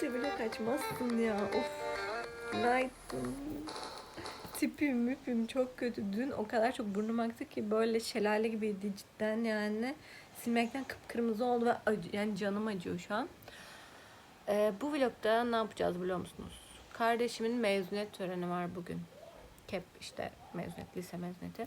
filtre bile kaçmazsın ya. Of. Günaydın. Tipim müpüm çok kötü. Dün o kadar çok burnum aktı ki böyle şelale gibiydi cidden yani. Silmekten kıpkırmızı oldu ve acı, yani canım acıyor şu an. Ee, bu vlogda ne yapacağız biliyor musunuz? Kardeşimin mezuniyet töreni var bugün. KEP işte mezuniyet, lise mezuniyeti.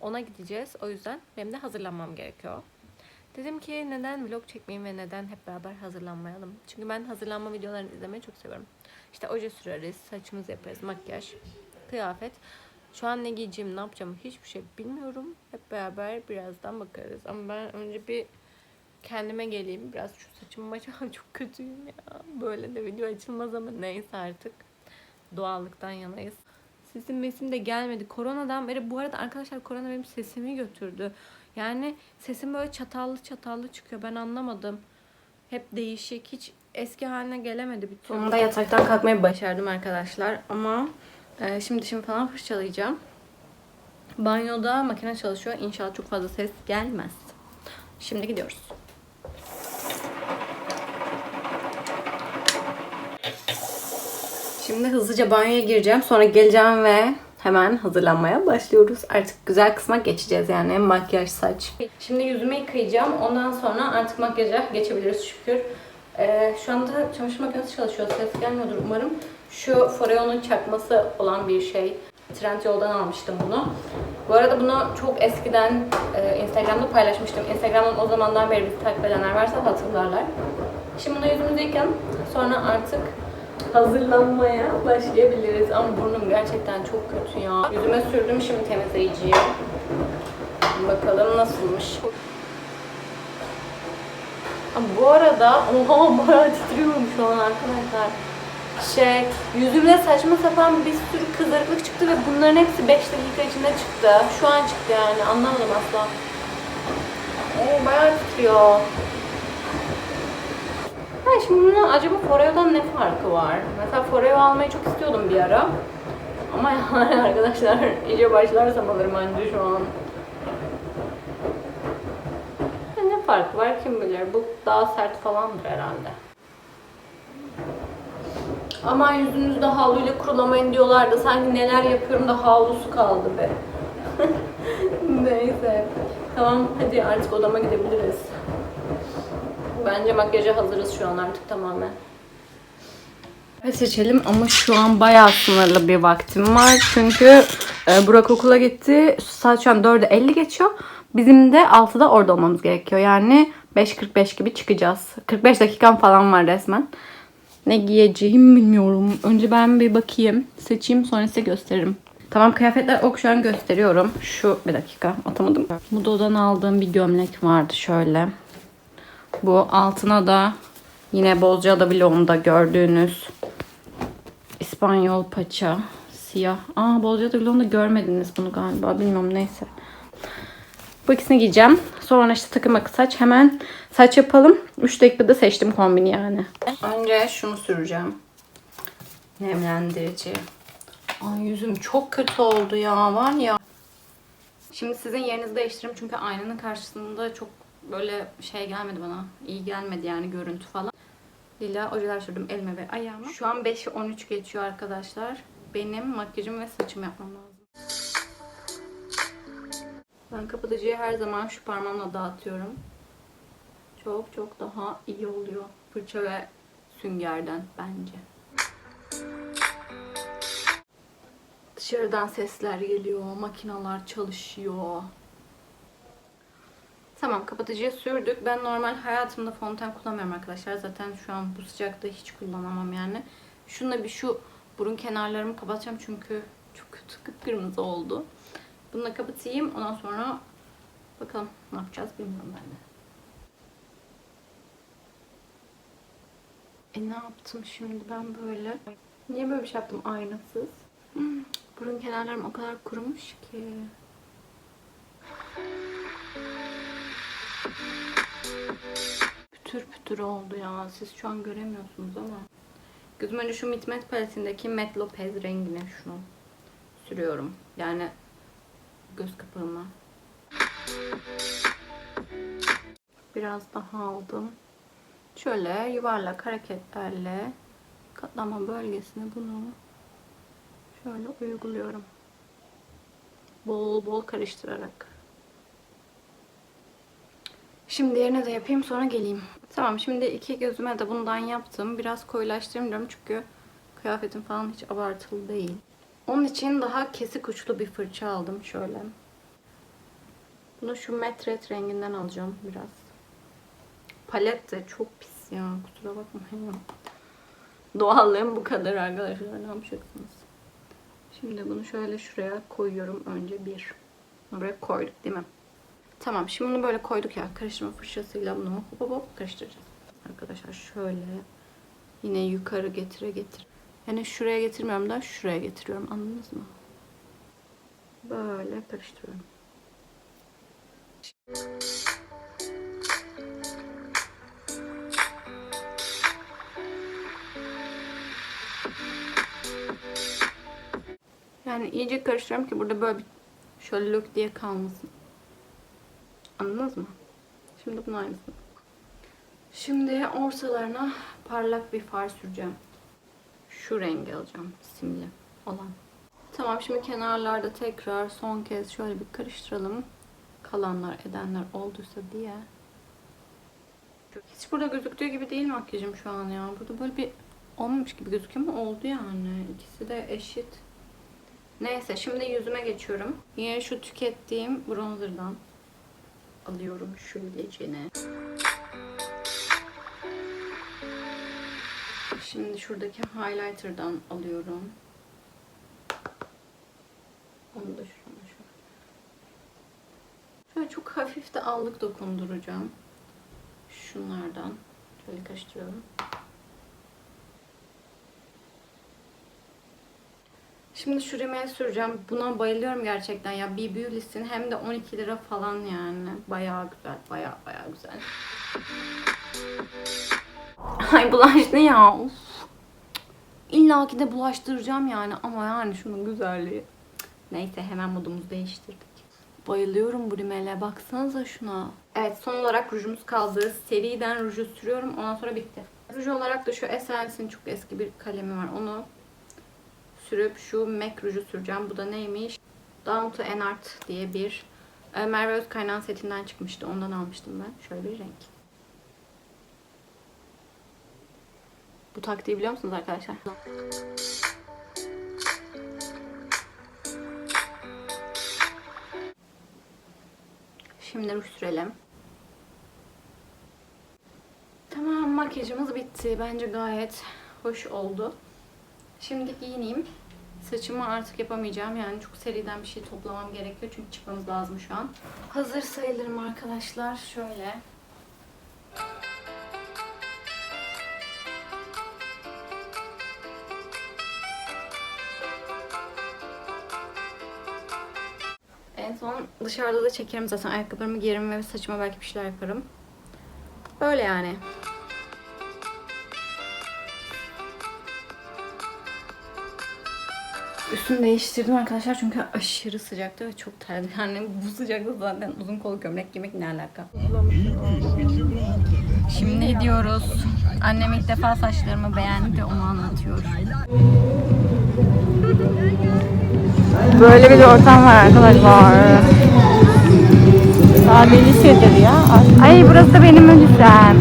Ona gideceğiz. O yüzden benim de hazırlanmam gerekiyor. Dedim ki neden vlog çekmeyeyim ve neden hep beraber hazırlanmayalım. Çünkü ben hazırlanma videolarını izlemeyi çok seviyorum. İşte oje süreriz, saçımızı yaparız, makyaj, kıyafet. Şu an ne giyeceğim, ne yapacağım hiçbir şey bilmiyorum. Hep beraber birazdan bakarız. Ama ben önce bir kendime geleyim. Biraz şu saçımı maçam çok kötüyüm ya. Böyle de video açılmaz ama neyse artık. Doğallıktan yanayız. Sesim mesim de gelmedi. Koronadan beri bu arada arkadaşlar korona benim sesimi götürdü. Yani sesim böyle çatallı çatallı çıkıyor. Ben anlamadım. Hep değişik. Hiç eski haline gelemedi bir türlü. Sonunda yataktan kalkmayı başardım arkadaşlar. Ama e, şimdi dişimi falan fırçalayacağım. Banyoda makine çalışıyor. İnşallah çok fazla ses gelmez. Şimdi gidiyoruz. Şimdi hızlıca banyoya gireceğim. Sonra geleceğim ve hemen hazırlanmaya başlıyoruz. Artık güzel kısma geçeceğiz yani makyaj, saç. Şimdi yüzümü yıkayacağım. Ondan sonra artık makyaja geçebiliriz şükür. Ee, şu anda çamaşır makinesi çalışıyor. Ses gelmiyordur umarım. Şu Foreo'nun çakması olan bir şey. Trendyol'dan almıştım bunu. Bu arada bunu çok eskiden e, Instagram'da paylaşmıştım. Instagram'dan o zamandan beri bizi takip edenler varsa hatırlarlar. Şimdi bunu yüzümüzü yıkayalım. Sonra artık hazırlanmaya başlayabiliriz. Ama burnum gerçekten çok kötü ya. Yüzüme sürdüm şimdi temizleyiciyi. Bakalım nasılmış. Bu arada oha bayağı titriyorum şu an arkadaşlar. Şey, yüzümde saçma sapan bir sürü kızarıklık çıktı ve bunların hepsi 5 dakika içinde çıktı. Şu an çıktı yani anlamadım asla. Oo bayağı titriyor. Ha şimdi bunun acaba Foreo'dan ne farkı var? Mesela Foreo almayı çok istiyordum bir ara. Ama yani arkadaşlar iyice başlarsam alırım anca şu an. Ne farkı var kim bilir. Bu daha sert falandır herhalde. Aman yüzünüzde havluyla kurulamayın diyorlardı. Sanki neler yapıyorum da havlusu kaldı be. Neyse. Tamam hadi artık odama gidebiliriz. Bence makyaja hazırız şu an artık tamamen. Seçelim ama şu an bayağı sınırlı bir vaktim var. Çünkü e, Burak okula gitti. Saat şu an 4'e 50 geçiyor. Bizim de 6'da orada olmamız gerekiyor. Yani 5.45 gibi çıkacağız. 45 dakikam falan var resmen. Ne giyeceğim bilmiyorum. Önce ben bir bakayım. Seçeyim sonra size gösteririm. Tamam kıyafetler ok şu an gösteriyorum. Şu bir dakika atamadım. Modo'dan aldığım bir gömlek vardı şöyle. Bu altına da yine Bozcaada vlogumda gördüğünüz İspanyol paça siyah. Aa Bozcaada vlogumda görmediniz bunu galiba. Bilmiyorum neyse. Bu ikisini giyeceğim. Sonra işte takım akı saç. Hemen saç yapalım. 3 dakikada seçtim kombini yani. Önce şunu süreceğim. Nemlendirici. Ay yüzüm çok kötü oldu ya var ya. Şimdi sizin yerinizi değiştireyim çünkü aynanın karşısında çok böyle şey gelmedi bana. İyi gelmedi yani görüntü falan. Lila ojeler sürdüm elime ve ayağıma. Şu an 5'i 13 geçiyor arkadaşlar. Benim makyajım ve saçımı yapmam lazım. Ben kapatıcıyı her zaman şu parmağımla dağıtıyorum. Çok çok daha iyi oluyor. Fırça ve süngerden bence. Dışarıdan sesler geliyor, makineler çalışıyor. Tamam kapatıcıyı sürdük. Ben normal hayatımda fondöten kullanmıyorum arkadaşlar. Zaten şu an bu sıcakta hiç kullanamam yani. Şununla bir şu burun kenarlarımı kapatacağım çünkü çok kötü kıpkırmızı oldu. Bununla kapatayım. Ondan sonra bakalım ne yapacağız bilmiyorum ben de. E ne yaptım şimdi ben böyle? Niye böyle bir şey yaptım aynasız? Hmm, burun kenarlarım o kadar kurumuş ki. Pütür oldu ya. Siz şu an göremiyorsunuz ama. Gözüm önce şu Mitmet paletindeki Matte Lopez rengine şunu sürüyorum. Yani göz kapağıma. Biraz daha aldım. Şöyle yuvarlak hareketlerle katlama bölgesine bunu şöyle uyguluyorum. Bol bol karıştırarak. Şimdi diğerini de yapayım sonra geleyim. Tamam şimdi iki gözüme de bundan yaptım. Biraz koyulaştırayım çünkü kıyafetim falan hiç abartılı değil. Onun için daha kesik uçlu bir fırça aldım şöyle. Bunu şu metret renginden alacağım biraz. Palet de çok pis ya kusura bakmayın. Doğallığım bu kadar arkadaşlar ne yapacaksınız? Şimdi bunu şöyle şuraya koyuyorum önce bir. Buraya koyduk değil mi? Tamam şimdi bunu böyle koyduk ya karıştırma fırçasıyla bunu hop hop karıştıracağız. Arkadaşlar şöyle yine yukarı getire getir. Yani şuraya getirmiyorum da şuraya getiriyorum anladınız mı? Böyle karıştırıyorum. Yani iyice karıştırıyorum ki burada böyle bir şöyle lök diye kalmasın. Anladınız mı? Şimdi bunun aynısını. Şimdi ortalarına parlak bir far süreceğim. Şu rengi alacağım. Simli olan. Tamam şimdi kenarlarda tekrar son kez şöyle bir karıştıralım. Kalanlar edenler olduysa diye. Hiç burada gözüktüğü gibi değil makyajım şu an ya. Burada böyle bir olmamış gibi gözüküyor ama oldu yani. İkisi de eşit. Neyse şimdi yüzüme geçiyorum. Yine şu tükettiğim bronzerdan alıyorum şöylecene. Şimdi şuradaki highlighter'dan alıyorum. Onu da şuraya şöyle. Şöyle çok hafif de allık dokunduracağım. Şunlardan. Şöyle karıştırıyorum. Şimdi şu rimel süreceğim. Buna bayılıyorum gerçekten ya. BB Beauty'sin hem de 12 lira falan yani. Bayağı güzel. Bayağı bayağı güzel. Ay bulaştı ya. Of. İlla ki de bulaştıracağım yani. Ama yani şunun güzelliği. Neyse hemen modumuzu değiştirdik. Bayılıyorum bu rimele. Baksanıza şuna. Evet son olarak rujumuz kaldı. Seriden ruju sürüyorum. Ondan sonra bitti. Ruj olarak da şu Essence'in çok eski bir kalemi var. Onu sürüp şu MAC ruju süreceğim. Bu da neymiş? Down to an Art diye bir e, Merve Özkaynan setinden çıkmıştı. Ondan almıştım ben. Şöyle bir renk. Bu taktiği biliyor musunuz arkadaşlar? Şimdi ruj sürelim. Tamam makyajımız bitti. Bence gayet hoş oldu. Şimdi giyineyim. Saçımı artık yapamayacağım. Yani çok seriden bir şey toplamam gerekiyor. Çünkü çıkmamız lazım şu an. Hazır sayılırım arkadaşlar. Şöyle. En son dışarıda da çekerim zaten. Ayakkabılarımı giyerim ve saçıma belki bir şeyler yaparım. Böyle yani. Üstümü değiştirdim arkadaşlar çünkü aşırı sıcaktı ve çok terledim. Yani bu sıcakta zaten uzun kol gömlek giymek ne alaka? Şimdi gidiyoruz. Annem ilk defa saçlarımı beğendi onu anlatıyor. Böyle bir ortam var arkadaşlar. Daha delişedir ya. Ay burası da benim öncüsem.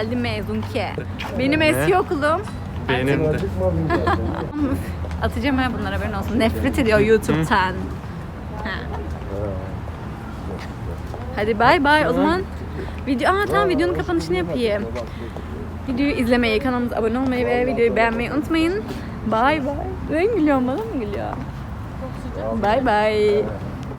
Geldi mezun ki. Benim eski okulum. Benim de. Atacağım ha bunlara haberin olsun. Nefret ediyor YouTube'tan. Ha. Hadi bay bay. O zaman video Aa tamam videonun kapanışını yapayım. Videoyu izlemeyi, kanalımıza abone olmayı ve videoyu beğenmeyi unutmayın. Bay bay. Ben gülüyorum bana mı gülüyor? Bay bay.